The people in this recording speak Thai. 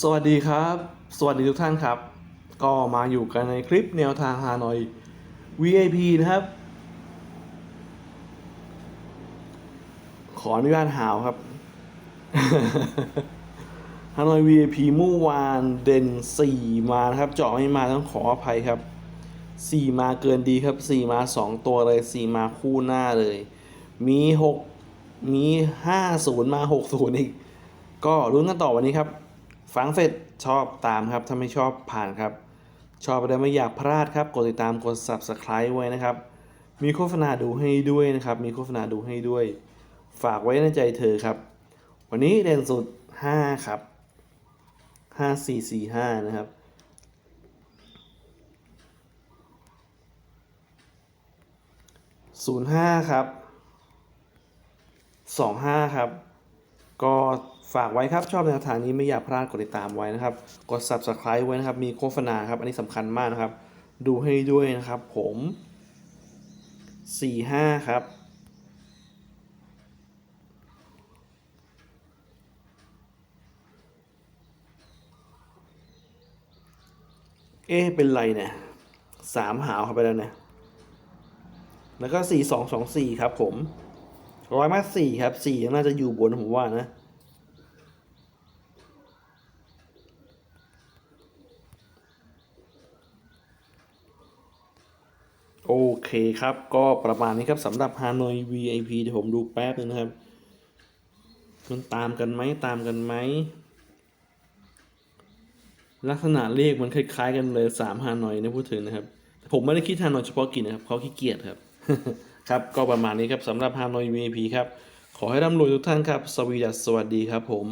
สวัสดีครับ สวัสดีทุกท่านครับ ก็มาอยู่กันในคลิปแนวทางฮานอย VIP นะครับ ขออนุญาตหาวครับฮานอย VIP เมื่อวานเด่น4มานะครับ เจาะไม่มาต้องขออภัยครับ4มาเกินดีครับ4มา2ตัวเลย4มาคู่หน้าเลย มี6มี50มา60อีก ก็รุ้นกันต่อวันนี้ครับ ฟังเสร็จชอบตามครับ ถ้าไม่ชอบผ่านครับ ชอบอะไรไม่อยากพลาดครับ กดติดตามกด subscribe ไว้นะครับ มีโฆษณาดูให้ด้วยนะครับ มีโฆษณาดูให้ด้วย ฝากไว้ในใจเธอครับ วันนี้เด่นสุด 5 ครับ 5 4 4 5 นะครับ05ครับ25ครับ ก็ฝากไว้ครับ ชอบแนวทางนี้ไม่อยากพลาดกดติดตามไว้นะครับ กด subscribe ไว้นะครับ มีโฆษณาครับ อันนี้สำคัญมากนะครับ ดูให้ด้วยนะครับ ผม 45 ครับเอ๊เป็นไรเนี่ยสามหาวเข้าไปแล้วเนี่ย แล้วก็สี่สองสองสี่ครับผม ร้อยมาสี่ครับสี่น่าจะอยู่บนผมว่านะ โอเคครับ ก็ประมาณนี้ครับสำหรับ Hanoi VIP เดี๋ยวผมดูแป๊บนึงนะครับ มันตามกันไหมตามกันไหม ลักษณะเลขมันคล้ายๆกันเลยสามฮานอยนะพูดถึงนะครับ ผมไม่ได้คิดฮานอยเฉพาะกิจนะครับเขาขี้เกียจครับ ครับก็ประมาณนี้ครับสำหรับฮานอย VIP ครับ ขอให้ร่ำรวยทุกท่านครับ สวีดัสสวัสดีครับผม